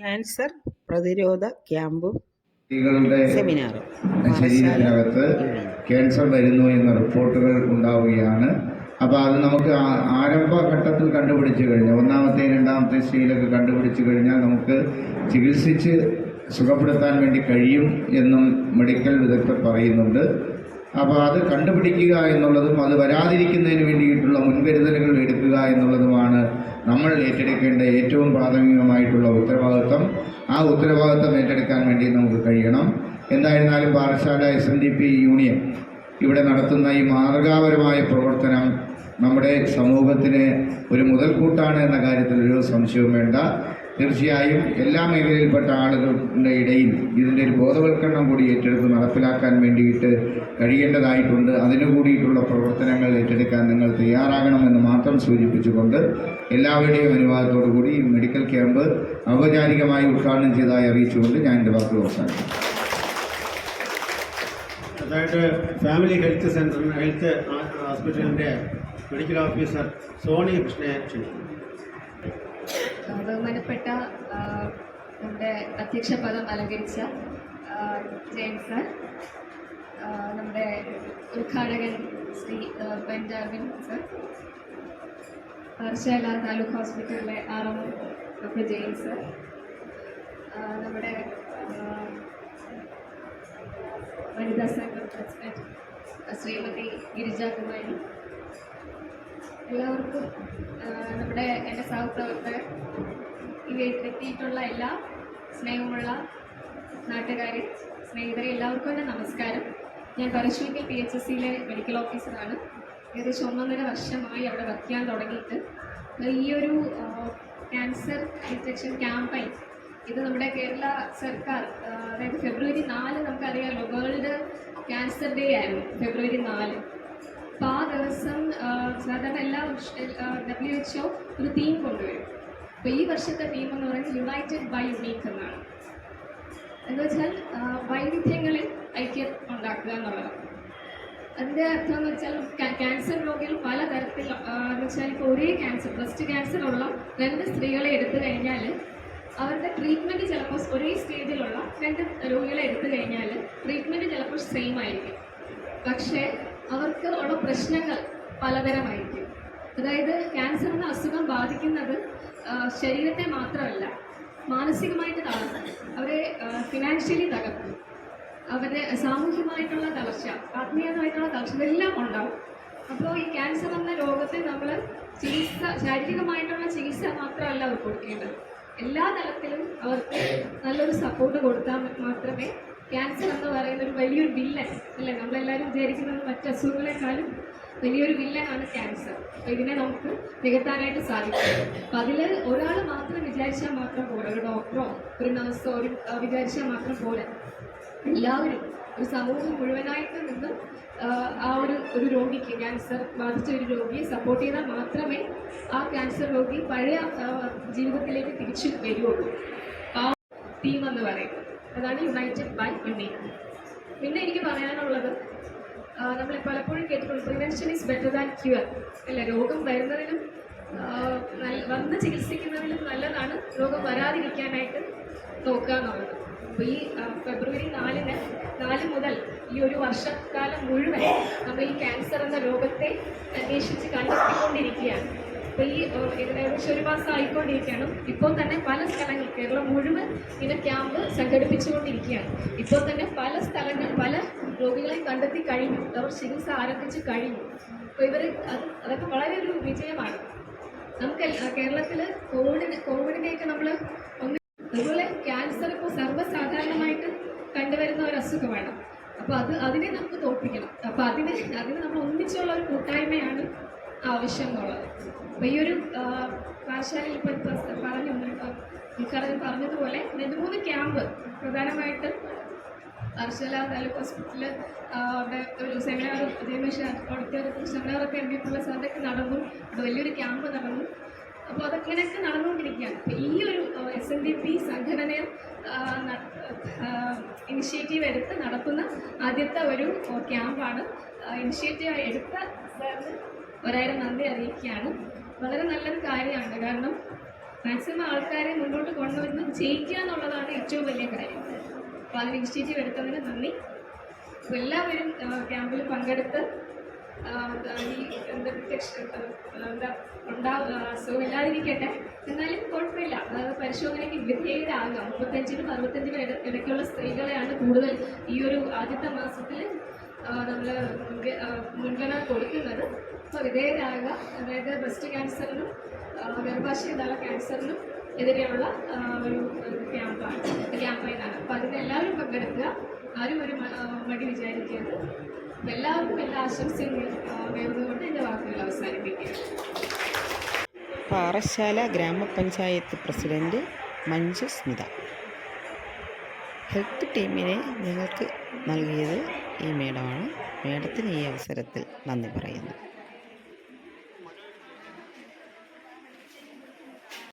Cancer പ്രതിരോധ ക്യാമ്പും സെമിനാറും. ശരീരത്തിനകത്ത് cancer വരുന്നു എന്ന റിപ്പോർട്ടുകൾ ഉണ്ടാവുകയാണ്. അപ്പോൾ അത് നമുക്ക് ആരംഭഘട്ടത്തിൽ കണ്ടുപിടിച്ചു കഴിഞ്ഞാൽ ഒന്നാമത്തെ രണ്ടാമത്തെ സ്റ്റേജിലൊക്കെ കണ്ടുപിടിച്ചു കഴിഞ്ഞാൽ നമുക്ക് ചികിത്സിച്ച് സുഖപ്പെടുത്താൻ വേണ്ടി കഴിയും എന്നും മെഡിക്കൽ വിദഗ്ധർ പറയുന്നുണ്ട്. അപ്പോൾ അത് കണ്ടുപിടിക്കുക എന്നുള്ളതും അത് വരാതിരിക്കുന്നതിന് വേണ്ടിയിട്ടുള്ള മുൻകരുതലുകൾ എടുക്കുക എന്നുള്ളതുമാണ് നമ്മൾ ഏറ്റെടുക്കേണ്ട ഏറ്റവും പ്രാഥമികമായിട്ടുള്ള ഉത്തരവാദിത്വം. ആ ഉത്തരവാദിത്വം ഏറ്റെടുക്കാൻ വേണ്ടി നമുക്ക് കഴിയണം. എന്തായിരുന്നാലും പാഠശാല S N D P union ഇവിടെ നടത്തുന്ന ഈ മാതൃകാപരമായ പ്രവർത്തനം നമ്മുടെ സമൂഹത്തിന് ഒരു മുതൽക്കൂട്ടാണ് എന്ന കാര്യത്തിൽ ഒരു സംശയവും വേണ്ട. തീർച്ചയായും എല്ലാ മേഖലയിൽപ്പെട്ട ആളുകളുടെ ഇടയിൽ ഇതിന്റെ ഒരു ബോധവൽക്കരണം കൂടി ഏറ്റെടുത്ത് നടപ്പിലാക്കാൻ വേണ്ടിയിട്ട് കഴിയേണ്ടതായിട്ടുണ്ട്. അതിനു കൂടിയിട്ടുള്ള പ്രവർത്തനങ്ങൾ ഏറ്റെടുക്കാൻ നിങ്ങൾ തയ്യാറാകണമെന്ന് മാത്രം സൂചിപ്പിച്ചുകൊണ്ട് എല്ലാവരുടെയും അനുവാദത്തോടു കൂടി മെഡിക്കൽ ക്യാമ്പ് ഔപചാരികമായി ഉദ്ഘാടനം ചെയ്തതായി അറിയിച്ചുകൊണ്ട് ഞാൻ എന്റെ വാക്ക് അവസാനിക്കും അതായത് ഫാമിലി ഹെൽത്ത് സെന്ററിന് ഹെൽത്ത് ഹോസ്പിറ്റലിന്റെ മെഡിക്കൽ ഓഫീസർ സോണി കൃഷ്ണയെ ക്ഷണിക്കുന്നു. ബഹുമാനപ്പെട്ട നമ്മുടെ അധ്യക്ഷ പദം അലങ്കരിച്ച ജയൻ സർ നമ്മുടെ ഉദ്ഘാടകൻ ശ്രീ ആ, ബെൻജാമിൻ സർ പാറശാല താലൂക്ക് ഹോസ്പിറ്റലിലെ ആർ ഡോക്ടർ ജയൻ സർ നമ്മുടെ വനിതാ സംഘം പ്രസിഡന്റ് ശ്രീമതി ഗിരിജാകുമാരി എല്ലാവർക്കും നമ്മുടെ എന്റെ സഹപ്രവർത്തകർ ഇവിടെ എത്തിയിട്ടുള്ള എല്ലാ സ്നേഹമുള്ള നാട്ടുകാരെ സ്നേഹിതരെ എല്ലാവർക്കും എന്റെ നമസ്കാരം. ഞാൻ പരശുവിക്കൽ പി എച്ച് എസ് സിയിലെ മെഡിക്കൽ ഓഫീസറാണ് ഏകദേശം ഒന്നൊന്നര വർഷമായി അവിടെ വർക്ക് ചെയ്യാൻ തുടങ്ങിയിട്ട്. ഈ ഒരു ക്യാൻസർ ഡിറ്റക്ഷൻ ക്യാമ്പയിൻ ഇത് നമ്മുടെ കേരള സർക്കാർ അതായത് ഫെബ്രുവരി നാല് നമുക്കറിയാമല്ലോ വേൾഡ് ക്യാൻസർ ഡേ ആയിരുന്നു ഫെബ്രുവരി നാല്. അപ്പോൾ ആ ദിവസം സാധാരണ എല്ലാ ഡബ്ല്യു എച്ച് ഒ ഒരു തീം കൊണ്ടുവരും. അപ്പോൾ ഈ വർഷത്തെ തീം എന്ന് പറയുന്നത് യുണൈറ്റഡ് ബൈ യുണീക്ക് എന്നാണ്. എന്ന് വെച്ചാൽ വൈവിധ്യങ്ങളിൽ ഐക്യം ഉണ്ടാക്കുക എന്നുള്ളതാണ്. അതിന്റെ അർത്ഥം എന്ന് വെച്ചാൽ ക്യാൻസർ രോഗികൾ പലതരത്തിൽ എന്ന് വെച്ചാൽ ഇപ്പോൾ ഒരേ ക്യാൻസർ ബ്രസ്റ്റ് ക്യാൻസർ ഉള്ള രണ്ട് സ്ത്രീകളെ എടുത്തു കഴിഞ്ഞാൽ അവരുടെ ട്രീറ്റ്മെന്റ് ചിലപ്പോൾ ഒരേ സ്റ്റേജിലുള്ള രണ്ട് രോഗികളെ എടുത്തു കഴിഞ്ഞാൽ ട്രീറ്റ്മെന്റ് ചിലപ്പോൾ സെയിം ആയിരിക്കും. പക്ഷേ അവർക്ക് ഉള്ള പ്രശ്നങ്ങൾ പലതരമായിരിക്കും. അതായത് ക്യാൻസർ എന്ന അസുഖം ബാധിക്കുന്നത് ശരീരത്തെ മാത്രമല്ല മാനസികമായിട്ട് തളർത്തും അവരെ ഫിനാൻഷ്യലി തകർക്കും. അവരുടെ സാമൂഹ്യമായിട്ടുള്ള തളർച്ച ആത്മീയമായിട്ടുള്ള തളർച്ച ഇതെല്ലാം ഉണ്ടാവും. അപ്പോൾ ഈ ക്യാൻസർ എന്ന രോഗത്തെ നമ്മൾ ചികിത്സ ശാരീരികമായിട്ടുള്ള ചികിത്സ മാത്രമല്ല അവർ കൊടുക്കേണ്ടത്. എല്ലാ തലത്തിലും അവർക്ക് നല്ലൊരു സപ്പോർട്ട് കൊടുത്താൽ മാത്രമേ ക്യാൻസർ എന്ന് പറയുന്ന ഒരു വലിയൊരു വില്ലൻ അല്ലേ? നമ്മളെല്ലാവരും വിചാരിക്കുന്നത് മറ്റ് അസുഖങ്ങളെക്കാളും വലിയൊരു വില്ലനാണ് ക്യാൻസർ അപ്പോൾ ഇതിനെ നമുക്ക് നികത്താനായിട്ട് സാധിക്കും. അപ്പം അതിൽ ഒരാൾ മാത്രം വിചാരിച്ചാൽ മാത്രം പോരാ. ഒരു ഡോക്ടറോ ഒരു നഴ്സോ ഒരു വിചാരിച്ചാൽ മാത്രം പോരാ. എല്ലാവരും ഒരു സമൂഹം മുഴുവനായിട്ട് നിന്ന് ആ, ഒരു ഒരു രോഗിക്ക് ക്യാൻസർ ബാധിച്ച ഒരു രോഗിയെ സപ്പോർട്ട് ചെയ്താൽ മാത്രമേ ആ ക്യാൻസർ രോഗി പഴയ ജീവിതത്തിലേക്ക് തിരിച്ചു വരികയുള്ളൂ ആ ടീം എന്ന് പറയുന്നത്. അതാണ് യുണൈറ്റഡ് ബൈ യുണീക്ക് പിന്നെ എനിക്ക് പറയാനുള്ളത് നമ്മൾ പലപ്പോഴും കേട്ടിട്ടുണ്ട് prevention is better than cure അല്ല? രോഗം വരുന്നതിനും വന്ന് ചികിത്സിക്കുന്നതിലും നല്ലതാണ് രോഗം വരാതിരിക്കാനായിട്ട് നോക്കുക എന്നുള്ളത്. അപ്പോൾ ഈ ഫെബ്രുവരി നാലിന് നാല് മുതൽ ഈ ഒരു വർഷക്കാലം മുഴുവൻ നമ്മൾ ഈ ക്യാൻസർ എന്ന രോഗത്തെ അന്വേഷിച്ച് കണ്ടെത്തിക്കൊണ്ടിരിക്കുകയാണ്. അപ്പോൾ ഈ ഏകദേശം ഒരു മാസം ആയിക്കൊണ്ടിരിക്കുകയാണ്. ഇപ്പോൾ തന്നെ പല സ്ഥലങ്ങൾ കേരളം മുഴുവൻ ഇങ്ങനെ ക്യാമ്പ് സംഘടിപ്പിച്ചുകൊണ്ടിരിക്കുകയാണ്. ഇപ്പോൾ തന്നെ പല സ്ഥലങ്ങൾ പല രോഗികളെ കണ്ടെത്തി കഴിഞ്ഞു. അവർ ചികിത്സ ആരംഭിച്ച് കഴിഞ്ഞു. അപ്പോൾ ഇവർ അത് അതൊക്കെ വളരെ ഒരു വിജയമാണ്. നമുക്ക് കേരളത്തിൽ കോവിഡിന് കോവിഡിനെയൊക്കെ നമ്മൾ ഒന്ന് അതുപോലെ ക്യാൻസർ ഇപ്പോൾ സർവസാധാരണമായിട്ട് കണ്ടുവരുന്ന ഒരു അസുഖമാണ്. അപ്പോൾ അത് അതിനെ നമുക്ക് തോൽപ്പിക്കണം. അപ്പോൾ അതിന് അതിന് നമ്മൾ ഒന്നിച്ചുള്ള ഒരു കൂട്ടായ്മയാണ് ആവശ്യം എന്നുള്ളത് അപ്പോൾ ഈ ഒരു പാഠശാലയിൽ ഇപ്പോൾ പറഞ്ഞു ഉദ്ഘാടനം പറഞ്ഞതുപോലെ രണ്ട് മൂന്ന് ക്യാമ്പ് പ്രധാനമായിട്ട് അർശല താലൂക്ക് ഹോസ്പിറ്റലിൽ അവിടെ ഒരു സെമിനാർ ജയമേഷ് ഓഡിറ്റോറിയത്തിൽ സെമിനാറൊക്കെ എം സ്ഥലത്തൊക്കെ നടന്നു. അത് വലിയൊരു ക്യാമ്പ് നടന്നു. അപ്പോൾ അതൊക്കെ ഇങ്ങനെയൊക്കെ നടന്നുകൊണ്ടിരിക്കുകയാണ്. അപ്പോൾ ഈ ഒരു എസ് എൻ ഡി പി സംഘടനയെ ഇനിഷ്യേറ്റീവ് എടുത്ത് നടത്തുന്ന ആദ്യത്തെ ഒരു ക്യാമ്പാണ് ഇനിഷ്യേറ്റീവ് എടുത്ത ഒരായിരം നന്ദി അറിയിക്കുകയാണ്. വളരെ നല്ലൊരു കാര്യമാണ്. കാരണം മാക്സിമം ആൾക്കാരെ മുന്നോട്ട് കൊണ്ടുവരുന്നത് ജയിക്കുക എന്നുള്ളതാണ് ഏറ്റവും വലിയ കാര്യം. അപ്പോൾ അതിന് ഇനിഷ്യേറ്റീവ് എടുത്തതിന് നന്ദി. അപ്പോൾ എല്ലാവരും ക്യാമ്പിൽ പങ്കെടുത്ത് ഈ എന്താ എന്താ അസുഖം ഇല്ലാതിരിക്കട്ടെ എന്നാലും കുഴപ്പമില്ല. പരിശോധനയ്ക്ക് വിധേയരാകാം മുപ്പത്തഞ്ചിനും അറുപത്തഞ്ചിനും ഇട ഇടയ്ക്കുള്ള സ്ത്രീകളെയാണ് കൂടുതൽ ഈ ഒരു ആദ്യത്തെ മാസത്തിൽ നമ്മൾ മുൻഗണന കൊടുക്കുന്നത്. അപ്പോൾ വിധേയരാകുക അതായത് ബ്രസ്റ്റ് ക്യാൻസറിനും ഗർഭാശയതള ക്യാൻസറിനും എതിരെയുള്ള ഒരു ക്യാമ്പാണ് ക്യാമ്പയിനാണ് അപ്പോൾ അതിന് എല്ലാവരും പങ്കെടുക്കുക. ആരും ഒരു മടി വിചാരിക്കരുത്. എല്ലാവർക്കും എല്ലാ ആശംസയും നേർന്നുകൊണ്ട് എന്റെ വാക്കുകൾ അവസാനിപ്പിക്കുക പാറശാല ഗ്രാമപഞ്ചായത്ത് പ്രസിഡന്റ് മഞ്ജു സ്മിത. ഹെൽത്ത് ടീമിനെ ഞങ്ങൾക്ക് നൽകിയത് ഈ മേഡമാണ്. മേഡത്തിന് ഈ അവസരത്തിൽ നന്ദി പറയുന്നു.